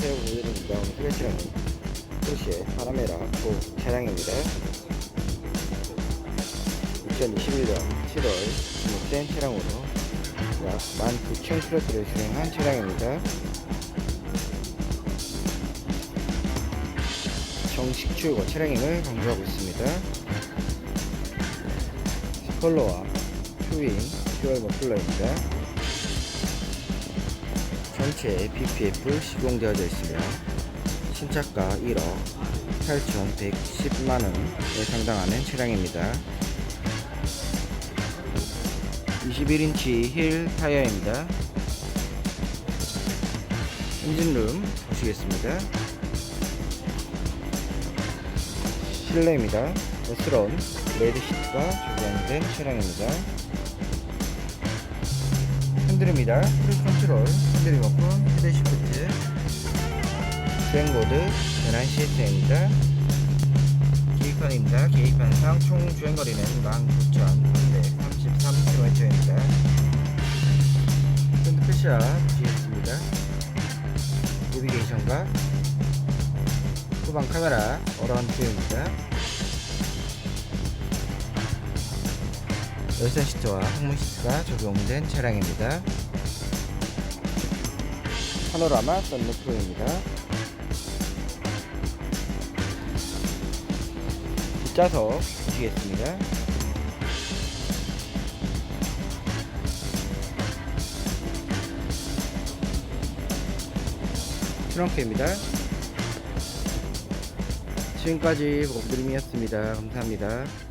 오늘입니다. 오늘 소개 차량은 포르쉐 파라메라 9 차량입니다. 2021년 7월 등록된 차량으로 약 19,000km를 주행한 차량입니다. 정식 출고 차량임을 강조하고 있습니다. 스폴러와 튜윙 듀얼 머플러입니다. 전체 PPF 시공되어져 있으며 신차가 1억 8,110만원에 상당하는 차량입니다. 21인치 힐 타이어입니다. 엔진룸 보시겠습니다. 실내입니다. 어스러운 레드 시트가 적용된 차량입니다. 핸들입니다. 크루즈 컨트롤, 핸들 리모컨, 헤드 시프트, 주행모드, 전환 시스템입니다. 계기판입니다. 계기판상 총 주행거리는 19,333km입니다. 핸드패샷 보시겠습니다. 내비게이션과 후방 카메라 어라운드 뷰입니다. 열선 시트와 항문 시트가 적용된 차량입니다. 파노라마 썬루프입니다. 뒷좌석 보시겠습니다. 트렁크입니다. 지금까지 보드림이었습니다. 감사합니다.